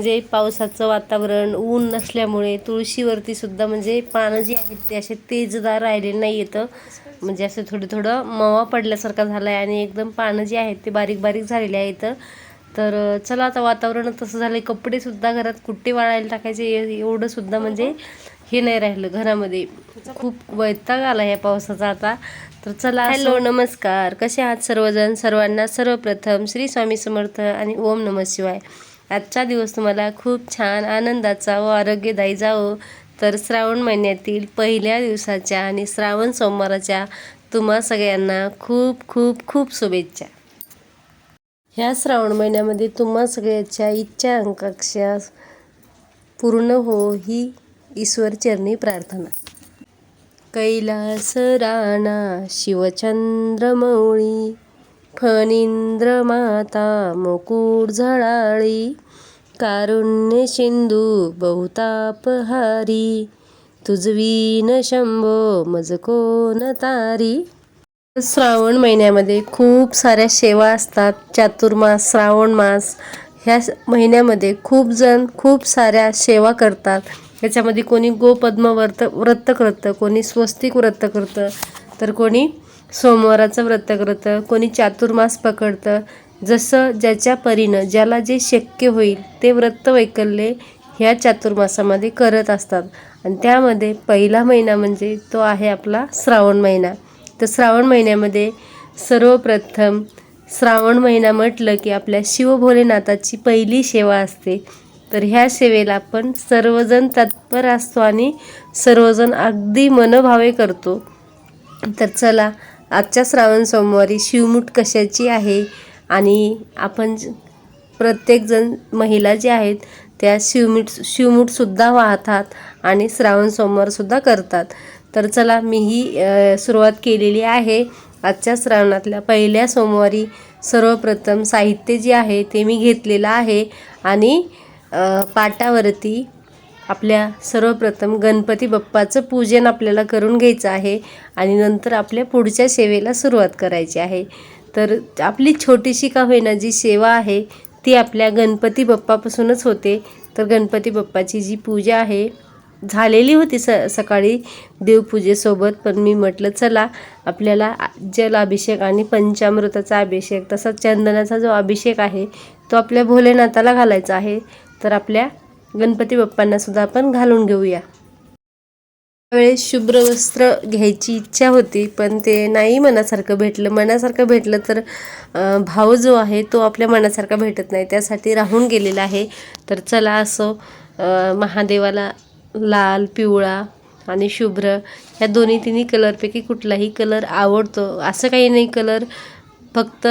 म्हणजे पावसाचं वातावरण ऊन नसल्यामुळे तुळशीवरती सुद्धा म्हणजे पानं जी आहेत ते असे तेजदार राहिले नाही येतं म्हणजे असं थोडं थोडं मवा पडल्यासारखा झाला आहे आणि एकदम पानं जी आहेत ते बारीक बारीक झालेले आहेत. तर चला आता वातावरण तसं झालं आहे कपडेसुद्धा घरात कुट्टे वाळायला टाकायचे. एवढंसुद्धा एवढं सुद्धा म्हणजे हे नाही राहिलं घरामध्ये. खूप वैताग आला या पावसाचा आता. तर चला हॅलो नमस्कार. कसे आहात सर्वजण? सर्वांना सर्वप्रथम श्री स्वामी समर्थ आणि ओम नम शिवाय. आजचा दिवस तुम्हाला खूप छान आनंदाचा व आरोग्यदायी जावो. तर श्रावण महिन्यातील पहिल्या दिवसाच्या आणि श्रावण सोमवाराच्या तुम्हा सगळ्यांना खूप खूप खूप शुभेच्छा. ह्या श्रावण महिन्यामध्ये तुम्हा सगळ्याच्या इच्छा आकांक्षा पूर्ण हो ही ईश्वर चरणी प्रार्थना. कैलास राणा शिवचंद्रमौळी फणींद्र माता मुकुट झळाळी कारुण्य सिंधू बहुतापहारी तुझवीन शंभो मज कोण तारी. श्रावण महिन्यामध्ये खूप साऱ्या सेवा असतात. चातुर्मास श्रावण मास ह्या महिन्यामध्ये खूप जण खूप साऱ्या सेवा करतात. याच्यामध्ये कोणी गोपद्म व्रत व्रत करतं कोणी स्वस्तिक व्रत करतं तर कोणी सोमवाराचं व्रत करतं कोणी चातुर्मास पकडतं जसं ज्याच्या परीनं ज्याला जे शक्य होईल ते व्रत वैकल्ये ह्या चातुर्मासामध्ये करत असतात. आणि त्यामध्ये पहिला महिना म्हणजे तो आहे आपला श्रावण महिना. तर श्रावण महिन्यामध्ये सर्वप्रथम श्रावण महिना म्हटलं की आपल्या शिवभोलेनाथाची पहिली सेवा असते. तर ह्या सेवेला आपण सर्वजण तत्पर असतो आणि सर्वजण अगदी मनभावे करतो. तर चला आजच्या श्रावण सोमवारी शिवमूठ कशाची आहे? आणि आपण प्रत्येकजण महिला ज्या आहेत त्या शिवमीठ शिवमूठसुद्धा वाहतात आणि श्रावण सोमवारसुद्धा करतात. तर चला मीही ही सुरुवात केलेली आहे. आजच्या श्रावणातल्या पहिल्या सोमवारी सर्वप्रथम साहित्य जे आहे ते मी घेतलेलं आहे. आणि पाटावरती आपल्या सर्वप्रथम गणपती बाप्पाचं पूजन आपल्याला करून घ्यायचं आहे आणि नंतर आपल्या पुढच्या सेवेला सुरुवात करायची आहे. तर आपली छोटीशी का होईना जी सेवा आहे ती आपल्या गणपती बाप्पापासूनच होते. तर गणपती बाप्पाची जी पूजा आहे झालेली होती स सकाळी देवपूजेसोबत पण मी म्हटलं चला आपल्याला जल अभिषेक आणि पंचामृताचा अभिषेक तसाच चंदनाचा जो अभिषेक आहे तो आपल्या भोलेनाथाला घालायचा आहे. तर आपल्या गणपती बाप्पांना सुद्धा आपण घालून घेऊया. त्यावेळेस शुभ्र वस्त्र घ्यायची इच्छा होती पण ते नाही मनासारखं भेटलं. मनासारखं भेटलं तर भाव जो आहे तो आपल्या मनासारखा भेटत नाही. त्यासाठी राहून गेलेला आहे. तर चला असो महादेवाला लाल पिवळा आणि शुभ्र ह्या दोन्ही तिन्ही कलरपैकी कुठलाही कलर आवडतो. असं काही नाही कलर फक्त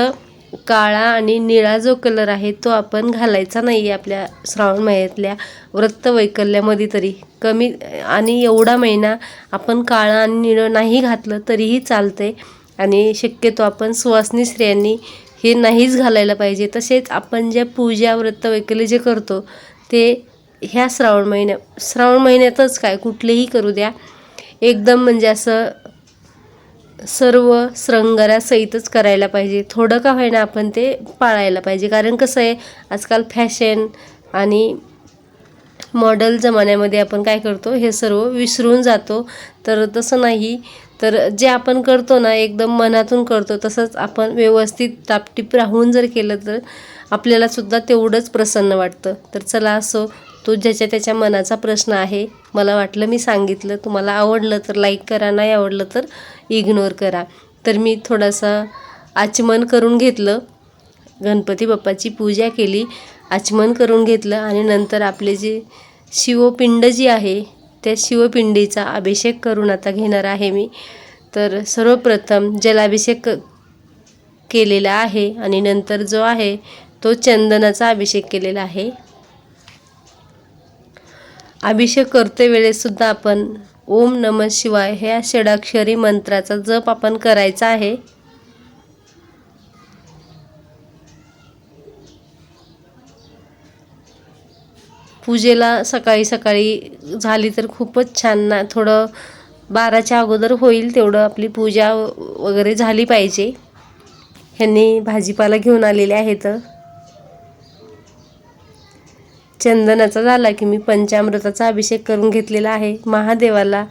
काळा आणि निळा जो कलर आहे तो आपण घालायचा नाही आहे आपल्या श्रावण महिन्यातल्या व्रत वैकल्यामध्ये तरी. कमी आणि एवढा महिना आपण काळा आणि निळं नाही घातलं तरीही चालते आणि शक्यतो आपण सुवासनी स्त्रियांनी हे नाहीच घालायला पाहिजे. तसेच आपण ज्या पूजा व्रत वैकल्य जे करतो ते ह्या श्रावण महिन्या श्रावण महिन्यातच काय कुठलेही करू द्या. एकदम म्हणजे असं सर्व श्रंगारासहितच करायला पाहिजे. थोडं का होईना आपण ते पाळायला पाहिजे. कारण कसं आहे आजकाल फॅशन आणि मॉडल जमान्यामध्ये आपण काय करतो हे सर्व विसरून जातो. तर तसं नाही. तर जे आपण करतो ना एकदम मनातून करतो तसंच आपण व्यवस्थित टापटीप राहून जर केलं तर आपल्यालासुद्धा तेवढंच प्रसन्न वाटतं. तर चला असो तो ज्याच्या त्याच्या मनाचा प्रश्न आहे. मला वाटलं मी सांगितलं. तुम्हाला आवडलं तर लाईक करा नाही आवडलं तर इग्नोर करा. तर मी थोडासा आचमन करून घेतलं. गणपती बाप्पाची पूजा केली आचमन करून घेतलं आणि नंतर आपले जे शिवपिंड जी आहे त्या शिवपिंडीचा अभिषेक करून आता घेणार आहे मी. तर सर्वप्रथम जलाभिषेक केलेला आहे आणि नंतर जो आहे तो चंदनाचा अभिषेक केलेला आहे. अभिषेक करते वेळेसुद्धा आपण ओम नम शिवाय ह्या षडाक्षरी मंत्राचा जप आपण करायचा आहे. पूजेला सकाळी सकाळी झाली तर खूपच छान ना थोडं बाराच्या अगोदर होईल तेवढं आपली पूजा वगैरे झाली पाहिजे. ह्यांनी भाजीपाला घेऊन आलेले आहेत. चंदनाचा झाला की मी पंचामृताचा अभिषेक करून घेतलेला आहे. महादेवाला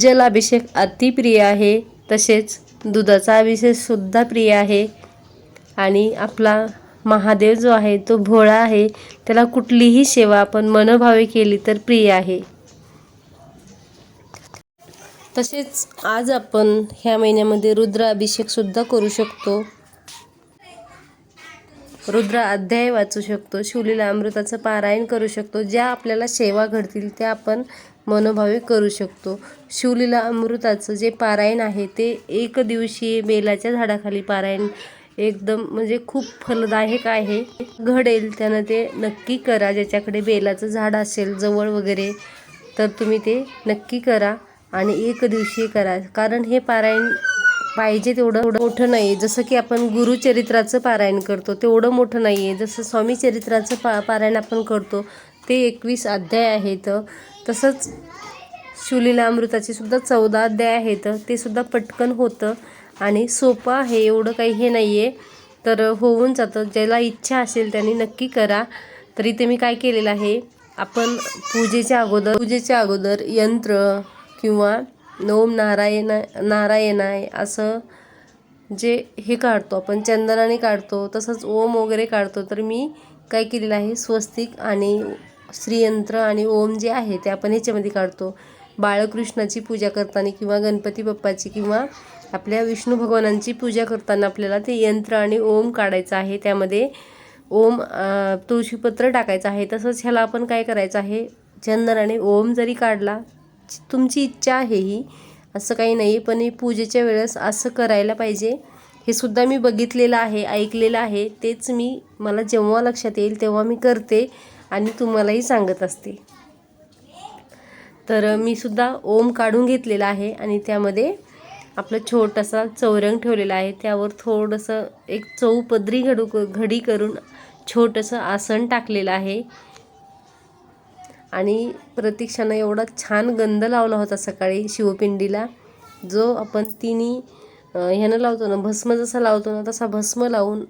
जलाभिषेक अतिप्रिय आहे. तसेच दुधाचा अभिषेकसुद्धा प्रिय आहे. आणि आपला महादेव जो आहे तो भोळा आहे. त्याला कुठलीही सेवा आपण मनोभावे केली तर प्रिय आहे. तसेच आज आपण ह्या महिन्यामध्ये रुद्र करू शकतो. रुद्र अध्याय वाचू शकतो शिवलीला अमृताचं पारायण करू शकतो ज्या आपल्याला सेवा घडतील त्या आपण मनोभावे करू शकतो. शिवलीला अमृताचं जे पारायण आहे ते एक दिवशी बेलाच्या झाडाखाली पारायण एकदम म्हणजे खूप फलदायक आहे. घडेल त्यानं ते नक्की करा ज्याच्याकडे बेलाचं झाड असेल जवळ वगैरे तर तुम्ही ते नक्की करा आणि एक दिवशी करा. कारण हे पारायण पाहिजे तेवढं मोठं नाही जसं की आपण गुरुचरित्राचं पारायण करतो तेवढं मोठं नाही आहे जसं स्वामी चरित्राचं पा पारायण आपण करतो ते एकवीस अध्याय आहेत. तसंच शिवलीला सुद्धा चौदा अध्याय आहेत. ते सुद्धा पटकन होतं आणि सोपं आहे एवढं काही हे नाही आहे तर होऊन जातं. ज्याला इच्छा असेल त्यांनी नक्की करा. तर इथे मी काय केलेलं आहे आपण पूजेच्या अगोदर पूजेच्या अगोदर यंत्र किंवा ओम नारायण नारायणाय असं जे हे काढतो आपण चंदनाने काढतो तसंच ओम वगैरे काढतो तर मी काय केलेलं आहे स्वस्तिक आणि श्रीयंत्र आणि ओम जे आहे ते आपण ह्याच्यामध्ये काढतो. बाळकृष्णाची पूजा करताना किंवा गणपती बाप्पाची किंवा आपल्या विष्णू भगवानांची पूजा करताना आपल्याला ते यंत्र आणि ओम काढायचं आहे. त्यामध्ये ओम तुळशीपत्र टाकायचं आहे. तसंच ह्याला आपण काय करायचं आहे चंदन आणि ओम जरी काढला तुमची इच्छा आहे ही असं काही नाही पण हे पूजेच्या वेळेस असं करायला पाहिजे. हे सुद्धा मी बघितलेलं आहे ऐकलेलं आहे. तेच मी मला जेव्हा लक्षात येईल तेव्हा मी करते आणि तुम्हालाही सांगत असते. तर मी सुद्धा ओम काढून घेतलेला आहे आणि त्यामध्ये आपलं छोटासा चौरंग ठेवलेला आहे. त्यावर थोडंसं एक चौपदरी घडू घडी करून छोटंसं आसन टाकलेलं आहे. आणि प्रतीक्षानं एवढा छान गंध लावला होता सकाळी शिवपिंडीला. जो आपण तिन्ही ह्यानं लावतो ना भस्म जसा लावतो ना तसा भस्म लावून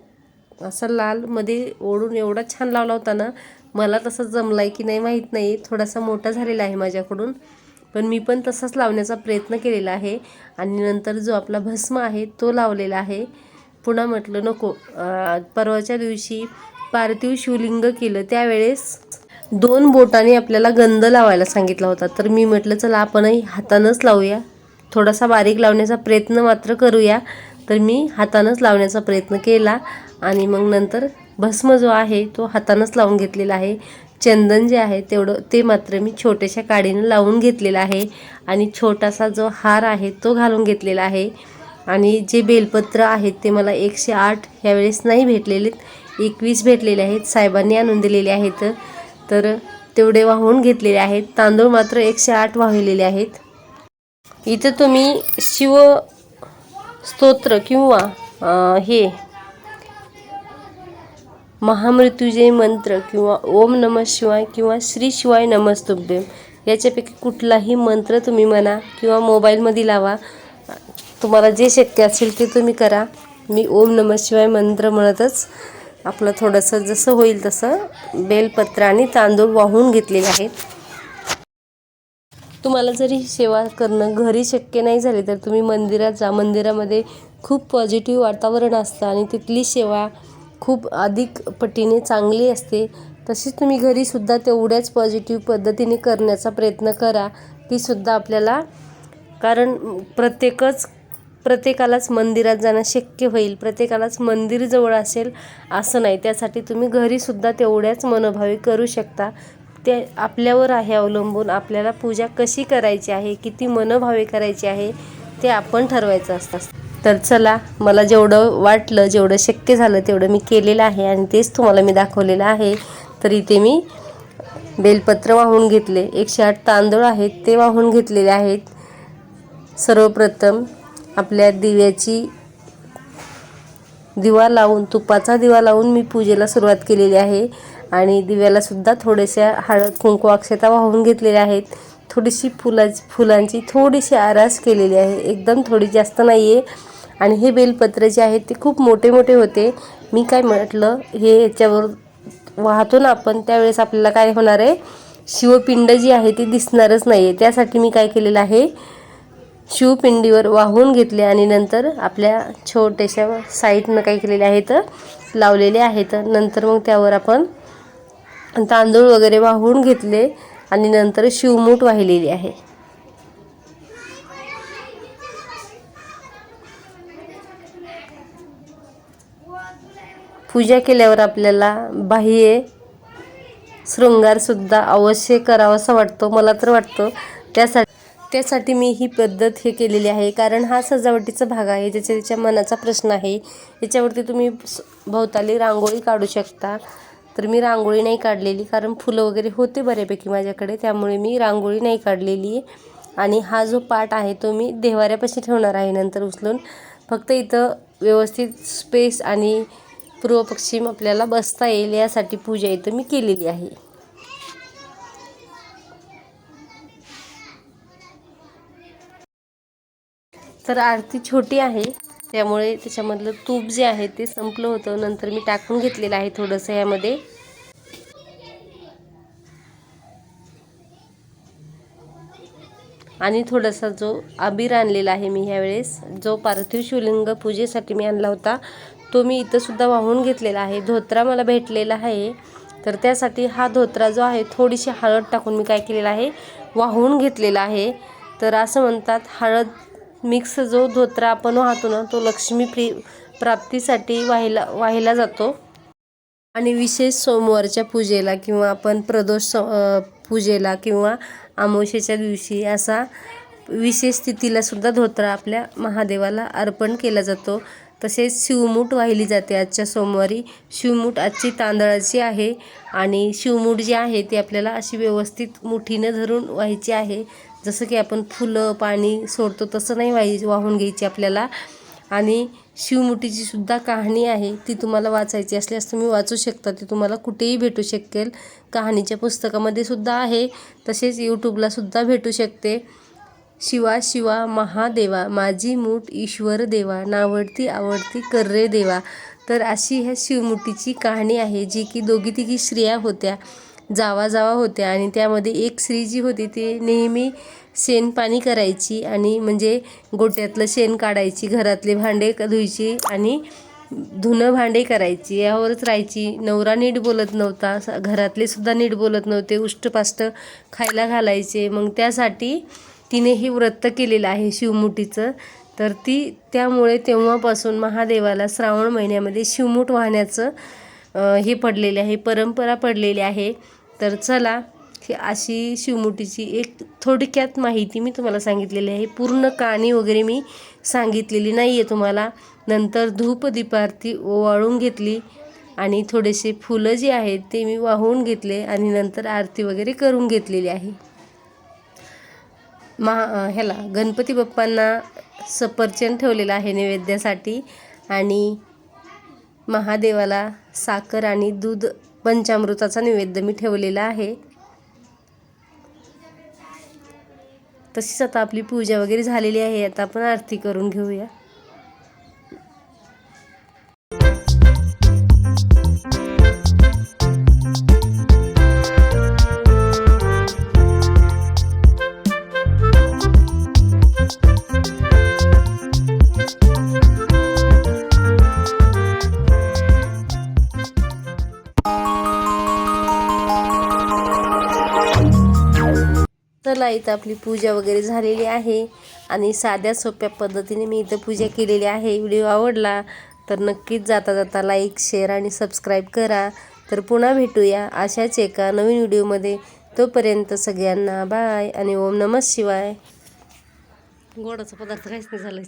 असा लालमध्ये ओढून एवढा छान लावला होता ना मला तसा जमला आहे की नाही माहीत नाही थोडासा मोठा झालेला आहे माझ्याकडून. पण मी पण तसाच लावण्याचा प्रयत्न केलेला आहे. आणि नंतर जो आपला भस्म आहे तो लावलेला आहे. पुन्हा म्हटलं नको परवाच्या दिवशी पार्थिव शिवलिंग केलं त्यावेळेस दोन बोटाने आपल्याला गंध लावायला सांगितला होता. तर मी म्हटलं चला आपणही हातानंच लावूया. थोडासा बारीक लावण्याचा प्रयत्न मात्र करूया. तर मी हातानंच लावण्याचा प्रयत्न केला आणि मग नंतर भस्म जो आहे तो हातानंच लावून घेतलेला आहे. चंदन जे आहे तेवढं ते मात्र मी छोट्याशा काडीनं लावून घेतलेलं आहे आणि छोटासा जो हार आहे तो घालून घेतलेला आहे. आणि जे बेलपत्र आहेत ते मला एकशे आठ ह्यावेळेस नाही भेटलेले एकवीस भेटलेले आहेत. साहेबांनी आणून दिलेले आहेत. तर तेवढे वाहून घेतलेले आहेत. तांदूळ मात्र एकशे आठ वाहिलेले आहेत. इथं तुम्ही शिव स्तोत्र किंवा हे महामृत्युजय मंत्र किंवा ओम नम शिवाय किंवा श्री शिवाय नमस्तुभ्यम याच्यापैकी कुठलाही मंत्र तुम्ही म्हणा किंवा मोबाईलमध्ये लावा. तुम्हाला जे शक्य असेल ते तुम्ही करा. मी ओम नम शिवाय मंत्र म्हणतच आपलं थोडंसं जसं होईल तसं बेलपत्र आणि तांदूळ वाहून घेतलेले आहेत. तुम्हाला जरी ही सेवा करणं घरी शक्य नाही झाली तर तुम्ही मंदिरात जा. मंदिरामध्ये खूप पॉझिटिव्ह वातावरण असतं आणि तिथली सेवा खूप अधिक पटीने चांगली असते. तशीच तुम्ही घरीसुद्धा तेवढ्याच पॉझिटिव्ह पद्धतीने करण्याचा प्रयत्न करा. तीसुद्धा आपल्याला कारण प्रत्येकच प्रत्येकालाच मंदिरात जाणं शक्य होईल प्रत्येकालाच मंदिर जवळ असेल असं नाही. त्यासाठी तुम्ही घरीसुद्धा तेवढ्याच मनोभावी करू शकता. ते आपल्यावर आहे अवलंबून. आपल्याला पूजा कशी करायची आहे किती मनोभावे करायची आहे ते आपण ठरवायचं असतं. तर चला मला जेवढं वाटलं जेवढं शक्य झालं तेवढं मी केलेलं आहे आणि तेच तुम्हाला मी दाखवलेलं आहे. तर इथे मी बेलपत्र वाहून घेतले. एकशे आठ तांदूळ आहेत ते वाहून घेतलेले आहेत. सर्वप्रथम आपल्या दिव्याची दिवा लावून तुपाचा दिवा लावून मी पूजेला सुरुवात केलेली आहे. आणि दिव्यालासुद्धा थोड्याशा हळद कुंकू अक्षता वाहून घेतलेल्या आहेत. थोडीशी फुलाची फुलांची थोडीशी आरास केलेली आहे. एकदम थोडी जास्त नाही आहे आणि हे बेलपत्र जे आहेत ते खूप मोठे मोठे होते. मी काय म्हटलं हे याच्यावर वाहतो ना आपण त्यावेळेस आपल्याला काय होणार आहे? शिवपिंड जी आहे ती दिसणारच नाही आहे त्यासाठी मी काय केलेलं आहे? शिवपिंडीवर वाहून घेतले आणि नंतर आपल्या छोट्याशा साईडनं काय केलेले आहेत लावलेले आहेत नंतर मग त्यावर आपण तांदूळ वगैरे वाहून घेतले आणि नंतर शिवमूठ वाहिलेली आहे. पूजा केल्यावर आपल्याला बाह्य शृंगारसुद्धा अवश्य करावासा वाटतो मला तर वाटतो. त्यासाठी त्यासाठी मी ही पद्धत हे केलेली आहे. कारण हा सजावटीचा भाग आहे ज्याच्या त्याच्या मनाचा प्रश्न आहे याच्यावरती तुम्ही भोवताली रांगोळी काढू शकता. तर मी रांगोळी नाही काढलेली कारण फुलं वगैरे होते बऱ्यापैकी माझ्याकडे त्यामुळे मी रांगोळी नाही काढलेली. आहे आणि हा जो पाट आहे तो मी देवाऱ्यापाशी ठेवणार आहे नंतर उचलून. फक्त इथं व्यवस्थित स्पेस आणि पूर्व पश्चिम आपल्याला बसता येईल यासाठी पूजा इथं मी केलेली आहे. तर आरती छोटी आहे त्यामुळे त्याच्यामधलं तूप जे आहे ते संपलं होतं. नंतर मी टाकून घेतलेलं आहे थोडंसं यामध्ये आणि थोडासा जो आबीर आणलेला आहे मी ह्यावेळेस जो पार्थिव शिवलिंग पूजेसाठी मी आणला होता तो मी इथंसुद्धा वाहून घेतलेला आहे. धोत्रा मला भेटलेला आहे तर त्यासाठी हा धोत्रा जो आहे थोडीशी हळद टाकून मी काय केलेला आहे वाहून घेतलेला आहे. तर असं म्हणतात हळद मिक्स जो धोत्रा आपण वाहतो ना तो लक्ष्मी प्री प्राप्तीसाठी वाहिला वाहिला जातो. आणि विशेष सोमवारच्या पूजेला किंवा आपण प्रदोष स- पूजेला किंवा आमोशेच्या दिवशी असा विशेष स्थितीलासुद्धा सुद्धा धोत्रा आपल्या महादेवाला अर्पण केला जातो. तसेच शिवमूठ वाहिली जाते आजच्या सोमवारी. शिवमूठ आजची तांदळाची आहे आणि शिवमूठ जी आहे ती आपल्याला अशी व्यवस्थित मुठीनं धरून व्हायची आहे. जसं की आपण फुलं पाणी सोडतो तसं नाही वाही वाहून घ्यायची आपल्याला. आणि शिवमुठीची सुद्धा कहाणी आहे ती तुम्हाला वाचायची असल्यास तुम्ही वाचू शकता. ती तुम्हाला कुठेही भेटू शकेल. कहाणीच्या पुस्तकामध्ये सुद्धा आहे तसेच यूट्यूबला सुद्धा भेटू शकते. शिवा शिवा महादेवा माझी मूठ ईश्वर देवा नावडती आवडती कर्रे देवा. तर अशी ह्या शिवमुठीची कहाणी आहे जी की दोघी तिघी स्त्रिया होत्या. जावा जावा होत्या आणि त्यामध्ये एक स्त्री जी होती ती नेहमी शेण पाणी करायची आणि म्हणजे गोट्यातलं शेण काढायची घरातले भांडे धुयची आणि धुणं भांडे करायची. यावरच राहायची. नवरा नीट बोलत नव्हता. स- घरातले सुद्धा नीट बोलत नव्हते. उष्टपाष्ट खायला घालायचे. मग त्यासाठी तिने हे व्रत केलेलं आहे शिवमुठीचं तर ती त्यामुळे तेव्हापासून महादेवाला श्रावण महिन्यामध्ये शिवमुठ वाहण्याचं हे पडलेले आहे. परंपरा पडलेली आहे. तर चला ही अशी शिवमुठीची एक थोडक्यात माहिती मी तुम्हाला सांगितलेली आहे. पूर्ण कहाणी वगैरे मी सांगितलेली नाही आहे तुम्हाला. नंतर धूप दीपारती ओवाळून घेतली आणि थोडेसे फुलं जी आहेत ते मी वाहून घेतले आणि नंतर आरती वगैरे करून घेतलेली आहे. महा ह्याला गणपती बाप्पांना सफरचंद ठेवलेलं आहे नैवेद्यासाठी आणि महादेवाला साखर आणि दूध पंचामृताचा नैवेद्य मी ठेवलेला आहे. तशीच आता आपली पूजा वगैरे झालेली आहे. आता आपण आरती करून घेऊया. चला इथं आपली पूजा वगैरे झालेली आहे आणि साध्या सोप्या पद्धतीने मी इथं पूजा केलेली आहे. व्हिडिओ आवडला तर नक्कीच जाता जाता लाईक शेअर आणि सबस्क्राईब करा. तर पुन्हा भेटूया अशाच एका नवीन व्हिडिओमध्ये. तोपर्यंत सगळ्यांना बाय आणि ओम नमः शिवाय. गोडाचा पदार्थ काहीच नाही झालं